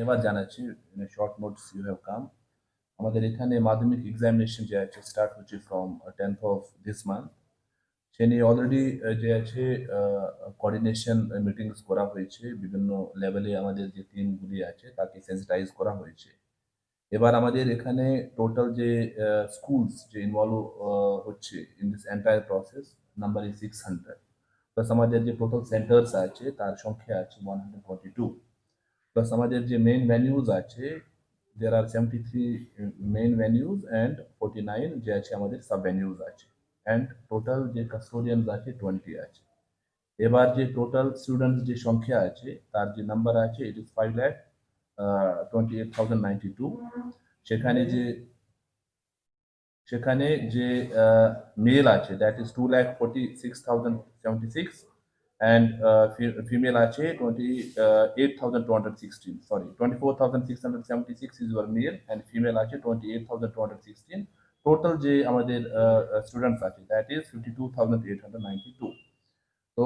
ধন্যবাদ জানাচ্ছি। Short notes you have come আমাদের এখানে মাধ্যমিক এক্সামিনেশন যে আছে স্টার্ট হচ্ছে from tenth of this month সে নিয়ে অলরেডি যে আছে কোঅর্ডিনেশন মিটিংস করা হয়েছে। বিভিন্ন লেভেলে আমাদের যে টিমগুলি আছে, তাকে সেন্সিটাইজ করা হয়েছে। এবার আমাদের এখানে টোটাল যে স্কুলস যে ইনভলভ হচ্ছে in this entire process number is six hundred plus আমাদের যে টোটাল সেন্টার্স আছে, তার সংখ্যা আছে one hundred forty two plus আমাদের যে মেইন ভ্যানিউজ আছে there are seventy three main venues and forty nine যে আছে, আমাদের সাব ভ্যানিউজ আছে। অ্যান্ড টোটাল যে কাস্টোডিয়ানস আছে টোয়েন্টি আছে। এবার যে টোটাল স্টুডেন্টস যে সংখ্যা আছে, তার যে নাম্বার আছে it is five lakh twenty eight thousand ninety two সেখানে যে সেখানে যে মেল আছে that is two lakh forty six thousand seventy six and female আছে twenty eight thousand two hundred sixteen sorry twenty four thousand six hundred seventy six is your male and female আছে twenty eight thousand two hundred sixteen total যে আমাদের students আছে that is fifty two thousand eight hundred ninety two তো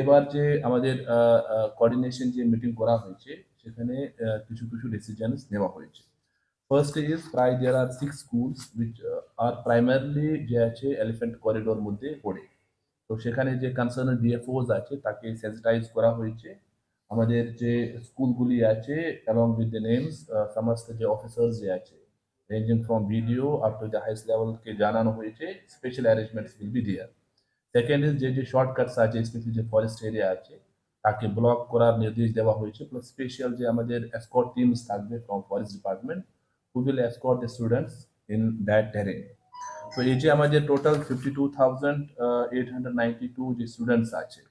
এবার যে আমাদের coordination যে meeting করা হয়েছে, সেখানে কিছু কিছু ডিসিশনস নেওয়া হয়েছে। ফার্স্ট ইজ প্রায় there are six schools which are primarily যে আছে এলিফেন্ট করিডোর মধ্যে পড়ে। তো সেখানে যে কনসার্ন ডিএফওস আছে, তাকে সেন্সিটাইজ করা হয়েছে। আমাদের যে স্কুলগুলি আছে এবং উইথ দ্য নেমস সমস্ত যে অফিসার্স যে আছে ranging from BDO up to the highest লেভেলকে জানানো হয়েছে special arrangements will be there second is যে যে শর্টকাটস আছে স্পেশালি যে ফরেস্ট এরিয়া আছে, তাকে ব্লক করার নির্দেশ দেওয়া হয়েছে। প্লাস স্পেশাল যে আমাদের এসকর্ট টিমস থাকবে from forest department who will escort the students in that terrain তো এই যে আমাদের total fifty two thousand eight hundred ninety two যে স্টুডেন্টস আছে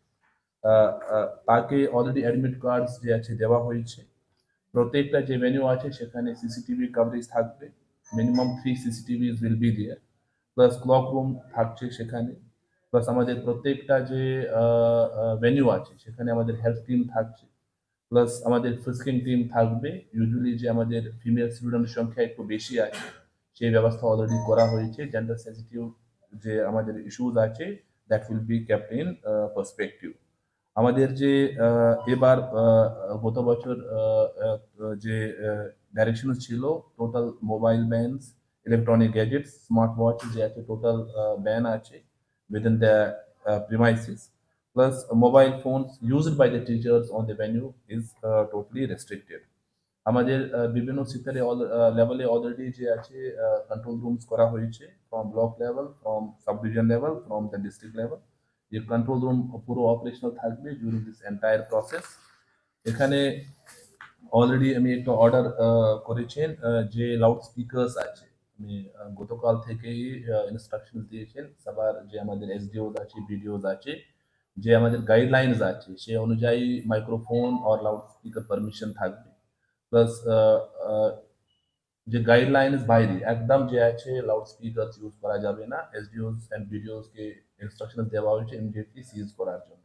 আহ, আহ, তাকে অলরেডি অ্যাডমিট কার্ডস যে আছে দেওয়া হয়েছে। প্রত্যেকটা যে ভেনিউ আছে সেখানে সিসিটিভি কভারেজ থাকবে। Minimum three CCTV will be there plus clock room থাকছে সেখানে। প্লাস আমাদের প্রত্যেকটা যে ভেনিউ আছে সেখানে আমাদের হেলথ টিম থাকছে। প্লাস আমাদের ফিস্কিং টিম থাকবে। ইউজুয়ালি যে আমাদের ফিমেল স্টুডেন্টের সংখ্যা একটু বেশি আছে সেই ব্যবস্থা অলরেডি করা হয়েছে। জেন্ডার সেন্সিটিভ যে আমাদের ইস্যুজ আছে that will be kept in perspective আমাদের যে এবার গত বছর যে ডাইরেকশন ছিল total mobile bans electronic gadgets smart watch যে আছে টোটাল ব্যান আছে within the uh, premises. Plus mobile phones used by the teachers on the uh, totally restricted. আমাদের বিভিন্ন সিটারে লেভেলে অলরেডি যে আছে কন্ট্রোল রুমস করা হয়েছে from block level from sub division level from the district level যে control room পুরো operational থাকবে ডিউরিং দিস এন্টায়ার প্রসেস এখানে অলরেডি আমি একটা অর্ডার করেছেন যে লাউড স্পিকার্স আছে। আমি গতকাল থেকেই ইনস্ট্রাকশন দিয়েছেন সবার, যে আমাদের এসডিওস আছে ভিডিওজ আছে, যে আমাদের গাইডলাইন্স আছে, সে অনুযায়ী মাইক্রোফোন আর লাউড স্পিকার পারমিশন থাকবে। প্লাস যে গাইডলাইন্স বাইরে একদম যে আছে লাউড স্পিকার ইউজ করা যাবে না এসডিওস অ্যান্ড বিডিওসকে ইনস্ট্রাকশন দেওয়া হয়েছে ইমিডিয়েটলি সিজ করার জন্য।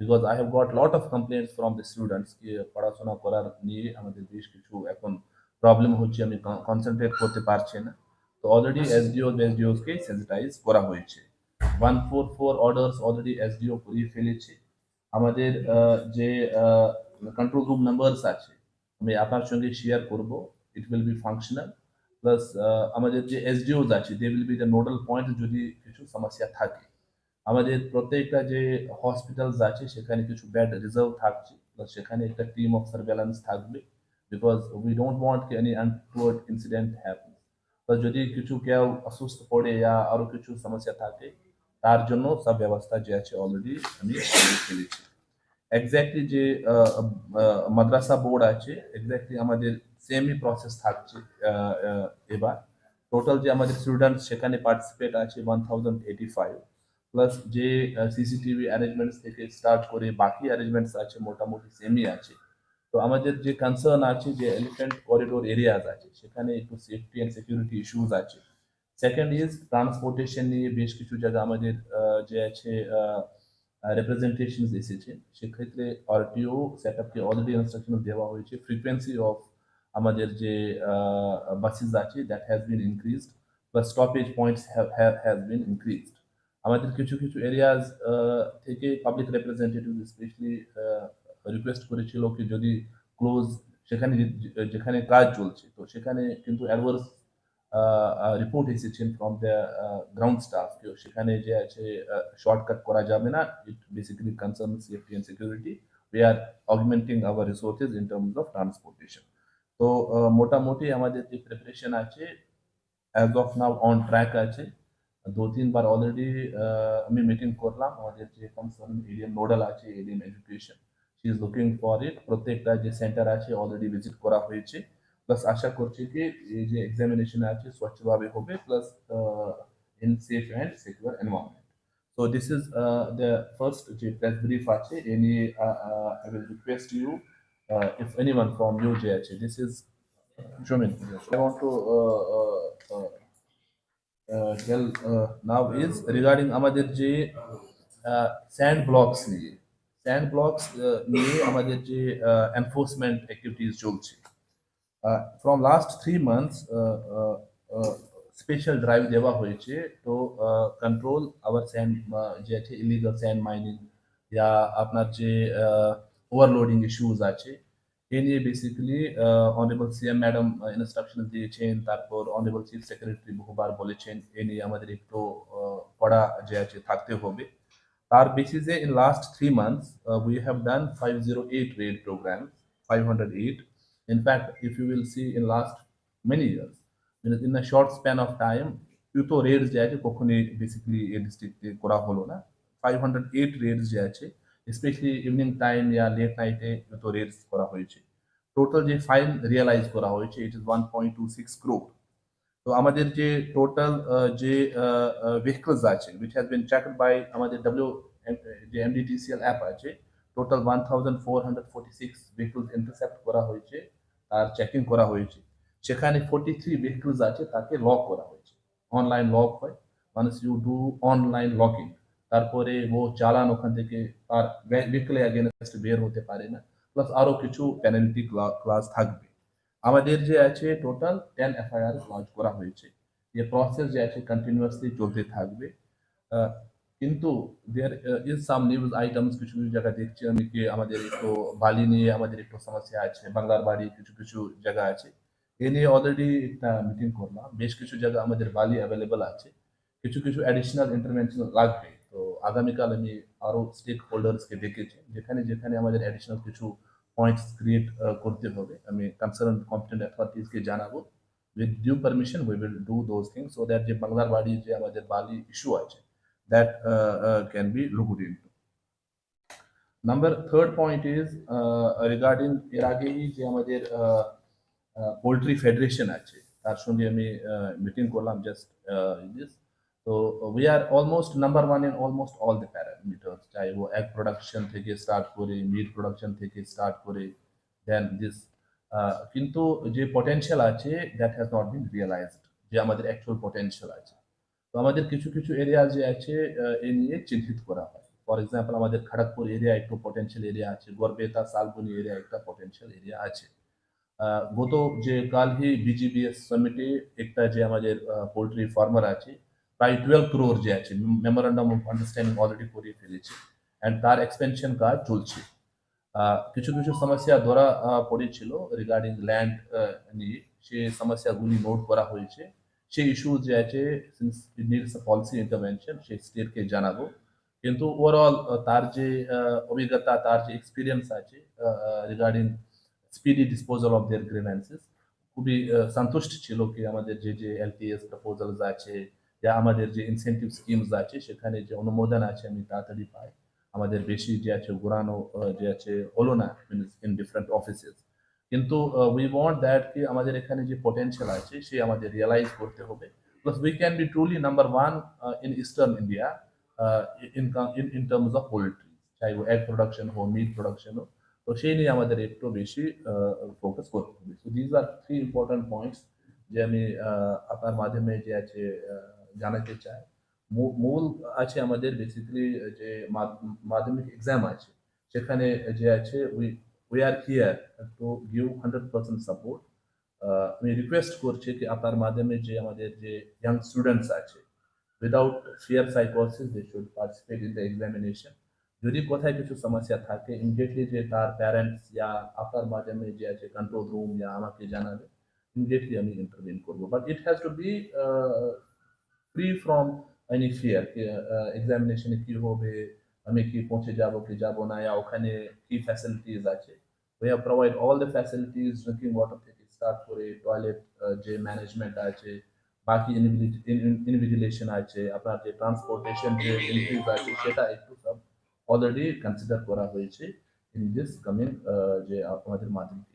Because I have got lot of complaints from the students কি পড়াশোনা করার নিয়ে আমাদের বেশ কিছু এখন প্রবলেম হচ্ছে আমি কনসেন্ট্রেট করতে পারছি না। তো অলরেডি এসডিও এসডিওসকে সেন্সিটাইজ করা হয়েছে। One four four orders already SDO করিয়ে ফেলেছে। আমাদের আহ, যে কন্ট্রোল রুম নাম্বারস আছে আমি আপনার সঙ্গে শেয়ার করব। It will be functional plus আমাদের যে এসডিওস আছে they will be the nodal point যদি কিছু সমস্যা থাকে। আমাদের প্রত্যেকটা যে হসপিটালস আছে, সেখানে কিছু বেড রিজার্ভ থাকছে। প্লাস সেখানে একটা টিম অফ সার্ভেলেন্স থাকবে। Because we don't want any untoward incident happen তো যদি কিছু কেউ অসুস্থ পড়ে বা আরও কিছু সমস্যা থাকে, তার জন্য সব ব্যবস্থা যে আছে অলরেডি আমি ফেলেছি এক্স্যাক্টলি যে মাদ্রাসা বোর্ড আছে এক্স্যাক্টলি আমাদের সেমই প্রসেস থাকছে এবার। টোটাল যে আমাদের স্টুডেন্ট সেখানে পার্টিসিপেট আছে one thousand eighty five plus যে সিসিটিভি অ্যারেঞ্জমেন্টস থেকে স্টার্ট করে বাকি অ্যারেঞ্জমেন্টস আছে মোটামুটি সেমই আছে। তো আমাদের যে কনসার্ন আছে যে এলিফেন্ট করিডোর এরিয়াজ আছে, সেখানে একটু সেফটি অ্যান্ড সিকিউরিটি ইস্যুজ আছে। সেকেন্ড ইজ ট্রান্সপোর্টেশন নিয়ে বেশ কিছু জায়গা আমাদের যে আছে রিপ্রেজেন্টেশন এসেছে। সেক্ষেত্রে আরটিও সেট আপকে অলরেডি ইনস্ট্রাকশন দেওয়া হয়েছে। ফ্রিকোয়েন্সি অফ আমাদের যে বাসেস আছে দ্যাট হ্যাজ বিন ইনক্রিজড বা stoppage points has been increased আমাদের কিছু কিছু এরিয়াজ থেকে পাবলিক রিপ্রেজেন্টেটিভ স্পেশালি রিকোয়েস্ট করেছিল কি যদি ক্লোজ সেখানে, যেখানে কাজ চলছে, তো সেখানে কিন্তু অ্যাডভার্স রিপোর্ট এসেছেন ফ্রম দ্য গ্রাউন্ড স্টাফ সেখানে যে আছে শর্টকাট করা যাবে না। It basically concern safety and security we are augmenting our resources in terms of transportation তো মোটামুটি আমাদের যে প্রিপারেশন আছে as of now on track আছে। দু তিনবার অলরেডি আমি মিটিং করলাম। আমাদের যে কনসার্ন এডিএম নোডাল আছে ADM education she is looking for it প্রত্যেকটা যে সেন্টার আছে অলরেডি ভিজিট করা হয়েছে। প্লাস আশা করছি কি এই যে এক্সামিনেশন আছে স্বচ্ছভাবে হবে plus in safe and secure environment so this is the first যে প্রেস ব্রিফ আছে এ নিয়ে I will request you if anyone from you যে আছে this is Jomin, I want to uh, uh, uh, uh, tell uh, now is regarding আমাদের যে sand blocks নিয়ে sand blocks নিয়ে আমাদের যে এনফোর্সমেন্ট অ্যাক্টিভিটিস চলছে from last three months special drive দেওয়া হয়েছে। তো কন্ট্রোল আওয়ার স্যান্ড যে আছে ইলিগাল স্যান্ড মাইনিং ইয়া আপনার যে ওভারলোডিং ইস্যুজ আছে, এ নিয়ে basically honourable CM madam instruction দিয়েছেন। তারপর অনারেবল চিফ সেক্রেটারি বহুবার বলেছেন, এ নিয়ে আমাদের একটু কড়া যে আছে, থাকতে হবে। তার বেসিসে in last three months we have done five zero eight raid programme five hundred eight in fact if you will see in last many years in a short span of time ইউতো raid যে আছে কখনই basically এই ডিস্ট্রিক্টে করা হলো না। Five hundred eight raids যে আছে specially evening time ya late নাইটে তো রেডস করা হয়েছে। টোটাল যে ফাইন রিয়েলাইজ করা হয়েছে it is one point two six crore তো আমাদের যে টোটাল যে ভেহিকলস আছে which has been checked by আমাদের ডাব্লিউ যে এমডিটিসিএল অ্যাপ আছে total one thousand four hundred forty six vehicles intercept করা হয়েছে। তার চেকিং করা হয়েছে। সেখানে ফোর্টি থ্রি ভেহিকলস আছে, তাকে লক করা হয়েছে। অনলাইন লক হয়। মানুষ ইউ ডু অনলাইন লকিং তারপরে ও চালান ওখান থেকে আর ভেহিকলে অ্যাগেনস্ট বের হতে পারে না। প্লাস আরও কিছু পেনাল্টি ক্লাস থাকবে। আমাদের যে আছে টোটাল টেন এফআইআর লঞ্চ করা হয়েছে। যে প্রসেস যে আছে কন্টিনিউয়াসলি চলতে থাকবে। কিন্তু there is some news items কিছু কিছু জায়গা দেখছি আমি কি আমাদের একটু বালি নিয়ে আমাদের একটু সমস্যা আছে বাংলার বাড়ি কিছু কিছু জায়গা আছে এ নিয়ে অলরেডি একটা মিটিং করলাম বেশ কিছু জায়গা আমাদের বালি অ্যাভেলেবল আছে কিছু কিছু অ্যাডিশনাল ইন্টারভেনশন লাগবে তো আগামীকাল আমি আরও স্টেক হোল্ডার্সকে ডেকেছি যেখানে যেখানে আমাদের অ্যাডিশনাল কিছু পয়েন্টস ক্রিয়েট করতে হবে আমি কনসার্ন কম্পিটেন্ট অথরিটিসকে জানাব with due permission we will do those things so that যে বাংলার বাড়ি যে আমাদের বালি ইস্যু আছে that can be looked into number third point is regarding এর আগেই যে আমাদের পোলট্রি ফেডারেশন আছে, তার সঙ্গে আমি মিটিং করলাম জাস্ট দিস তো we are almost number one in almost all the parameters চাই ও এগ প্রোডাকশন থেকে স্টার্ট করে মিট প্রোডাকশন থেকে স্টার্ট করে দেন দিস কিন্তু যে পটেনশিয়াল আছে that has not been realised যে আমাদের অ্যাকচুয়াল পটেনশিয়াল আছে। তো আমাদের কিছু কিছু এরিয়া যে আছে এ নিয়ে চিহ্নিত করা হয়। ফর এক্সাম্পল আমাদের খড়গপুর এরিয়া একটু পটেনশিয়াল এরিয়া আছে, গড়বেতা, শালবনি এরিয়া একটা পটেনশিয়াল এরিয়া আছে। গত যে কাল হি বিজিবিএস সামিটে একটা যে আমাদের পোলট্রি ফার্মার আছে, প্রায় টুয়েলভ ক্রোর যে আছে মেমোরান্ডাম অফ আন্ডারস্ট্যান্ডিং অলরেডি করিয়ে ফেলেছে। অ্যান্ড তার এক্সপেনশন কাজ চলছে। কিছু কিছু সমস্যা ধরা পড়েছিল রিগার্ডিং ল্যান্ড নিয়ে। সে সমস্যাগুলি নোট করা হয়েছে। সেই ইস্যু যে আছে নিডস পলিসি ইন্টারভেনশন সেই স্টেটকে জানাব। কিন্তু ওভারঅল তার যে অভিজ্ঞতা, তার যে এক্সপিরিয়েন্স আছে regarding speedy disposal of their grievances খুবই সন্তুষ্ট ছিল কি আমাদের যে যে এলটিএস প্রপোজালস আছে, যা আমাদের যে ইনসেন্টিভ স্কিমস আছে, সেখানে যে অনুমোদন আছে, আমি তাড়াতাড়ি পাই। আমাদের বেশি যে আছে ঘোরানো যে আছে, হলো না ইন ডিফারেন্ট অফিসেস কিন্তু উই ওয়ান্ট দ্যাট কি আমাদের এখানে যে পটেনশিয়াল আছে, সে আমাদের রিয়েলাইজ করতে হবে। Plus we can be truly number one in eastern India in in terms of poultry চাই এগ প্রোডাকশন হোক মিট প্রোডাকশন হোক। তো সেই নিয়ে আমাদের একটু বেশি ফোকাস করতে হবে। So these are three important points যে আমি আপনার মাধ্যমে যে আছে জানাতে চাই। মূল আছে আমাদের বেসিক্যালি যে মাধ্যমিক এক্সাম আছে। সেখানে যে আছে we we are here to give hundred percent support আমি রিকোয়েস্ট করছি কি আপনার মাধ্যমে যে আমাদের যে ইয়াং স্টুডেন্টস আছে without fear সাইকোসিস they should participate in the examination যদি কোথায় কিছু সমস্যা থাকে ইমিডিয়েটলি যে তার প্যারেন্টস ইয়া আপনার মাধ্যমে যে আছে কন্ট্রোল রুম ইয়া আমাকে জানাবে ইমিডিয়েটলি আমি ইন্টারভিন করব but it has to be free from any fear এক্সামিনেশনে কি হবে আমি কি পৌঁছে যাব কি যাব না ইয়া ওখানে কি ফ্যাসিলিটিস আছে we have provide all the facilities, drinking water থেকে স্টার্ট করে টয়লেট যে ম্যানেজমেন্ট আছে বাকি ইনভিজিলেশন আছে আপনার যে ট্রান্সপোর্টেশন যে ইনক্রিজ আছে সেটা একটু সব অলরেডি কনসিডার করা হয়েছে ইন দিস কামিং যে আমাদের মাধ্যমিক